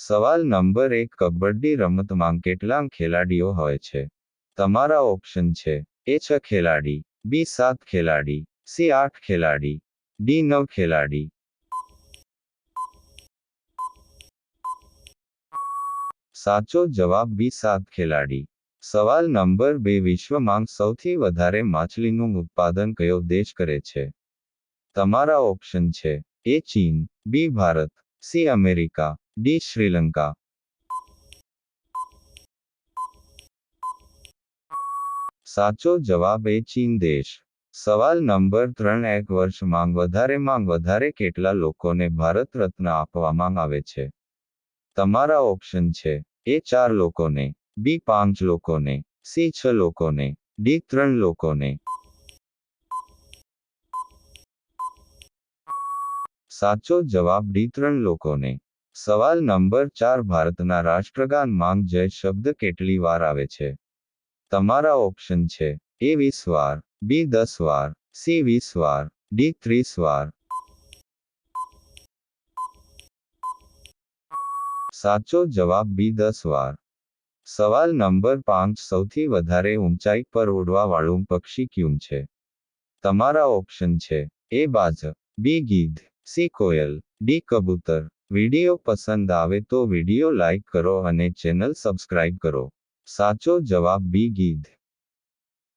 સવાલ નંબર એક, કબડ્ડી રમતમાં કેટલા ખેલાડીઓ હોય છે? તમારા ઓપ્શન છે એ છ ખેલાડી, બી સાત ખેલાડી, સી આઠ ખેલાડી, ડી નવ ખેલાડી. સાચો જવાબ બી સાત ખેલાડી. સવાલ નંબર બે, વિશ્વમાં સૌથી વધારે માછલીનું ઉત્પાદન કયો દેશ કરે છે? તમારા ઓપ્શન છે એ ચીન, B Bharat, C America D Sri Lanka સાચો જવાબ એ ચીન દેશ સવાલ નંબર ત્રણ એક વર્ષમાં વધારેમાં વધારે કેટલા લોકોને ભારત રત્ન આપવામાં આવે છે તમારા ઓપ્શન છે એ ચાર લોકોને બી પાંચ લોકોને સી છ લોકોને ડી ત્રણ લોકોને સાચો જવાબ ડી ત્રણ લોકોને સવાલ નંબર ચાર ભારતના રાષ્ટ્રગાન માંગ જય શબ્દ કેટલી વાર આવે છે? તમારા ઓપ્શન છે એ વીસ વાર, બી દસ વાર, સી વીસ વાર, ડી ત્રીસ વાર. સાચો જવાબ બી દસ વાર. સવાલ નંબર પાંચ સૌથી વધારે ઊંચાઈ પર ઉડવા વાળું પક્ષી ક્યું છે? તમારા ઓપ્શન છે એ બાજ, બી ગીધ, સી કોયલ, ડી કબૂતર વિડિયો પસંદ આવે તો વીડિયો લાઈક કરો અને ચેનલ સબસ્ક્રાઇબ કરો. સાચો જવાબ બી ગીધ.